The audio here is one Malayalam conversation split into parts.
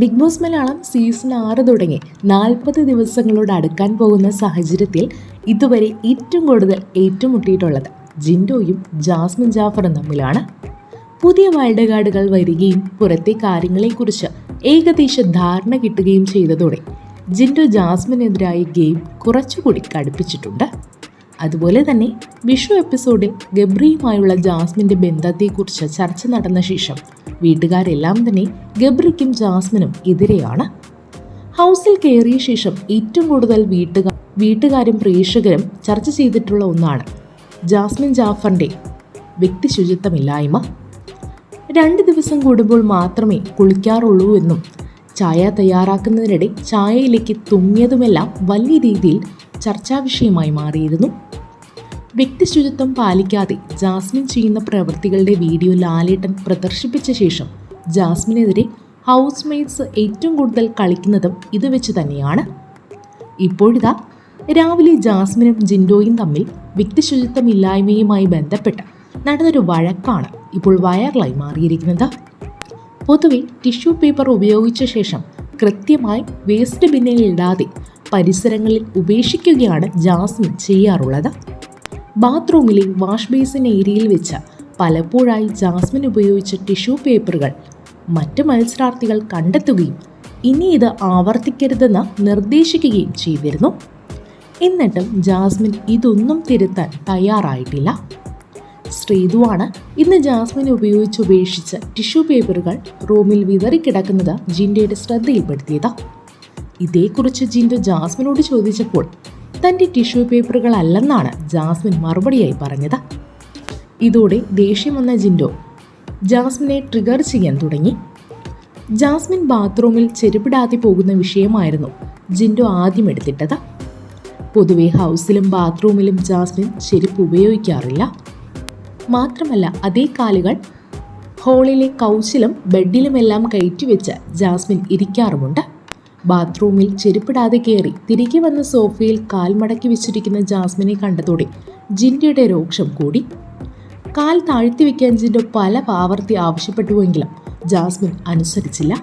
ബിഗ് ബോസ് മലയാളം സീസൺ ആറ് തുടങ്ങി. നാൽപ്പത് ദിവസങ്ങളോട് അടുക്കാൻ പോകുന്ന സാഹചര്യത്തിൽ ഇതുവരെ ഏറ്റവും കൂടുതൽ ഏറ്റുമുട്ടിയിട്ടുള്ളത് ജിൻഡോയും ജാസ്മിൻ ജാഫറും തമ്മിലാണ്. പുതിയ വൈൽഡ് കാർഡുകൾ വരികയും പുറത്തെ കാര്യങ്ങളെക്കുറിച്ച് ഏകദേശ ധാരണ കിട്ടുകയും ചെയ്തതോടെ ജിൻഡോ ജാസ്മിനെതിരായ ഗെയിം കുറച്ചുകൂടി കടുപ്പിച്ചിട്ടുണ്ട്. അതുപോലെ തന്നെ വിഷു എപ്പിസോഡിൽ ഗബ്രിയുമായുള്ള ജാസ്മിന്റെ ബന്ധത്തെക്കുറിച്ച് ചർച്ച നടന്ന ശേഷം വീട്ടുകാരെല്ലാം തന്നെ ഗബ്രിക്കും ജാസ്മിനും എതിരെയാണ്. ഹൗസിൽ കയറിയ ശേഷം ഏറ്റവും കൂടുതൽ വീട്ടുകാർ വീട്ടുകാരും പ്രേക്ഷകരും ചർച്ച ചെയ്തിട്ടുള്ള ഒന്നാണ് ജാസ്മിൻ ജാഫറിന്റെ വ്യക്തി ശുചിത്വമില്ലായ്മ രണ്ട് ദിവസം കൂടുമ്പോൾ മാത്രമേ കുളിക്കാറുള്ളൂ എന്നും ചായ തയ്യാറാക്കുന്നതിനിടെ ചായയിലേക്ക് തുമ്മിയതുമെല്ലാം വലിയ രീതിയിൽ ചർച്ചാ വിഷയമായി മാറിയിരുന്നു. വ്യക്തിശുചിത്വം പാലിക്കാതെ ജാസ്മിൻ ചെയ്യുന്ന പ്രവൃത്തികളുടെ വീഡിയോ ലാലേട്ടൻ പ്രദർശിപ്പിച്ച ശേഷം ജാസ്മിനെതിരെ ഹൗസ് മെയ്റ്റ്സ് ഏറ്റവും കൂടുതൽ കളിക്കുന്നതും ഇത് വെച്ച് തന്നെയാണ്. ഇപ്പോഴിതാ രാവിലെ ജാസ്മിനും ജിൻഡോയും തമ്മിൽ വ്യക്തിശുചിത്വമില്ലായ്മയുമായി ബന്ധപ്പെട്ട് നടന്നൊരു വഴക്കാണ് ഇപ്പോൾ വൈറലായി മാറിയിരിക്കുന്നത്. പൊതുവെ ടിഷ്യൂ പേപ്പർ ഉപയോഗിച്ച ശേഷം കൃത്യമായി വേസ്റ്റ് ബിന്നിൽ ഇടാതെ പരിസരങ്ങളിൽ ഉപേക്ഷിക്കുകയാണ് ജാസ്മിൻ ചെയ്യാറുള്ളത്. ബാത്റൂമിലെ വാഷ് ബേസിൻ ഏരിയയിൽ വെച്ച പലപ്പോഴായി ജാസ്മിൻ ഉപയോഗിച്ച ടിഷ്യൂ പേപ്പറുകൾ മറ്റ് മത്സരാർത്ഥികൾ കണ്ടെത്തുകയും ഇനി ഇത് ആവർത്തിക്കരുതെന്ന് നിർദ്ദേശിക്കുകയും ചെയ്തിരുന്നു. എന്നിട്ടും ജാസ്മിൻ ഇതൊന്നും തിരുത്താൻ തയ്യാറായിട്ടില്ല. ശ്രീതുവാണ് ഇന്ന് ജാസ്മിൻ ഉപയോഗിച്ച് ഉപേക്ഷിച്ച ടിഷ്യൂ പേപ്പറുകൾ റൂമിൽ വിതറിക്കിടക്കുന്നത് ജിൻഡയുടെ ശ്രദ്ധയിൽപ്പെടുത്തിയത്. ഇതേക്കുറിച്ച് ജിൻഡു ജാസ്മിനോട് ചോദിച്ചപ്പോൾ തന്റെ ടിഷ്യൂ പേപ്പറുകളല്ലെന്നാണ് ജാസ്മിൻ മറുപടിയായി പറഞ്ഞത്. ഇതോടെ ദേഷ്യം വന്ന ജിൻഡോ ജാസ്മിനെ ട്രിഗർ ചെയ്യാൻ തുടങ്ങി. ജാസ്മിൻ ബാത്റൂമിൽ ചെരുപ്പിടാതെ പോകുന്ന വിഷയമായിരുന്നു ജിൻഡോ ആദ്യം എടുത്തിട്ടത്. പൊതുവെ ഹൗസിലും ബാത്റൂമിലും ജാസ്മിൻ ചെരുപ്പ് ഉപയോഗിക്കാറില്ല. മാത്രമല്ല അതേ കാലുകൾ ഹോളിലെ കൗച്ചിലും ബെഡിലുമെല്ലാം കയറ്റിവെച്ച് ജാസ്മിൻ ഇരിക്കാറുമുണ്ട്. ബാത്റൂമിൽ ചെരുപ്പിടാതെ കയറി തിരികെ വന്ന സോഫയിൽ കാൽ മടക്കി വെച്ചിരിക്കുന്ന ജാസ്മിനെ കണ്ടതോടെ ജിൻഡയുടെ രോക്ഷം കൂടി. കാൽ താഴ്ത്തി വെക്കാൻ ജിൻഡോ പല പാവർത്തി ആവശ്യപ്പെട്ടുവെങ്കിലും ജാസ്മിൻ അനുസരിച്ചില്ല.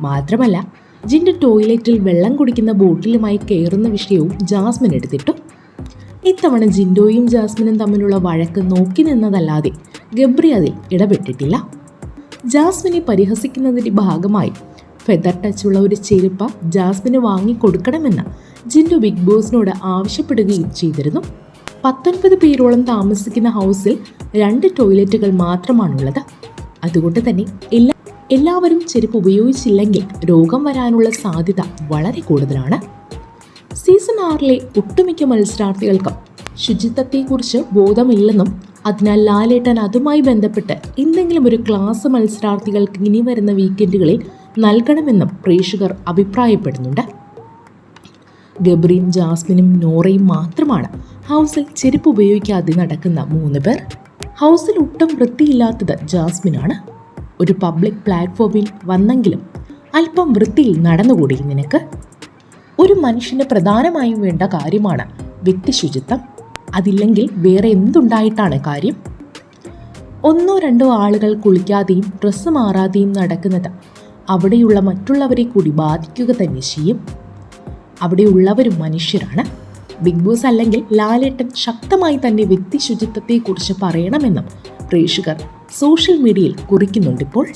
മാത്രമല്ല ജിന്റെ ടോയ്ലറ്റിൽ വെള്ളം കുടിക്കുന്ന ബോട്ടിലുമായി കയറുന്ന വിഷയവും ജാസ്മിൻ എടുത്തിട്ടു. ഇത്തവണ ജിൻഡോയും ജാസ്മിനും തമ്മിലുള്ള വഴക്ക് നോക്കി നിന്നതല്ലാതെ ഗബ്രി അതിൽ ഇടപെട്ടിട്ടില്ല. ജാസ്മിനെ പരിഹസിക്കുന്നതിന്റെ ഭാഗമായി ഫെദർ ടച്ചുള്ള ഒരു ചെരുപ്പ ജാസ്മിന് വാങ്ങിക്കൊടുക്കണമെന്ന് ജിൻഡു ബിഗ് ബോസിനോട് ആവശ്യപ്പെടുകയും ചെയ്തിരുന്നു. പത്തൊൻപത് പേരോളം താമസിക്കുന്ന ഹൗസിൽ രണ്ട് ടോയ്ലറ്റുകൾ മാത്രമാണുള്ളത്. അതുകൊണ്ട് തന്നെ എല്ലാ എല്ലാവരും ചെരുപ്പ് ഉപയോഗിച്ചില്ലെങ്കിൽ രോഗം വരാനുള്ള സാധ്യത വളരെ കൂടുതലാണ്. സീസൺ ആറിലെ ഒട്ടുമിക്ക മത്സരാർത്ഥികൾക്കും ശുചിത്വത്തെക്കുറിച്ച് ബോധമില്ലെന്നും അതിനാൽ ലാലേട്ടൻ അതുമായി ബന്ധപ്പെട്ട് എന്തെങ്കിലും ഒരു ക്ലാസ് മത്സരാർത്ഥികൾക്ക് ഇനി വരുന്ന വീക്കെൻഡുകളിൽ നൽകണമെന്നും പ്രേക്ഷകർ അഭിപ്രായപ്പെടുന്നുണ്ട്. ഗബ്രിയും ജാസ്മിനും നോറയും മാത്രമാണ് ഹൗസിൽ ചെരുപ്പ് ഉപയോഗിക്കാതെ നടക്കുന്ന മൂന്ന് പേർ. ഹൗസിൽ ഒട്ടും വൃത്തിയില്ലാത്തത് ജാസ്മിനാണ്. ഒരു പബ്ലിക് പ്ലാറ്റ്ഫോമിൽ വന്നെങ്കിലും അല്പം വൃത്തിയിൽ നടന്നുകൂടി നിനക്ക്. ഒരു മനുഷ്യന് പ്രധാനമായും വേണ്ട കാര്യമാണ് വ്യക്തിശുചിത്വം. അതില്ലെങ്കിൽ വേറെ എന്തുണ്ടായിട്ടാണ് കാര്യം? ഒന്നോ രണ്ടോ ആളുകൾ കുളിക്കാതെയും ഡ്രസ്സ് മാറാതെയും നടക്കുന്നത് അവിടെയുള്ള മറ്റുള്ളവരെ കൂടി ബാധിക്കുക തന്നെ ചെയ്യും. അവിടെയുള്ളവരും മനുഷ്യരാണ്. ബിഗ് ബോസ് അല്ലെങ്കിൽ ലാലേട്ടൻ ശക്തമായി തന്നെ വ്യക്തി ശുചിത്വത്തെക്കുറിച്ച് പറയണമെന്നും പ്രേക്ഷകർ സോഷ്യൽ മീഡിയയിൽ കുറിക്കുന്നുണ്ടിപ്പോൾ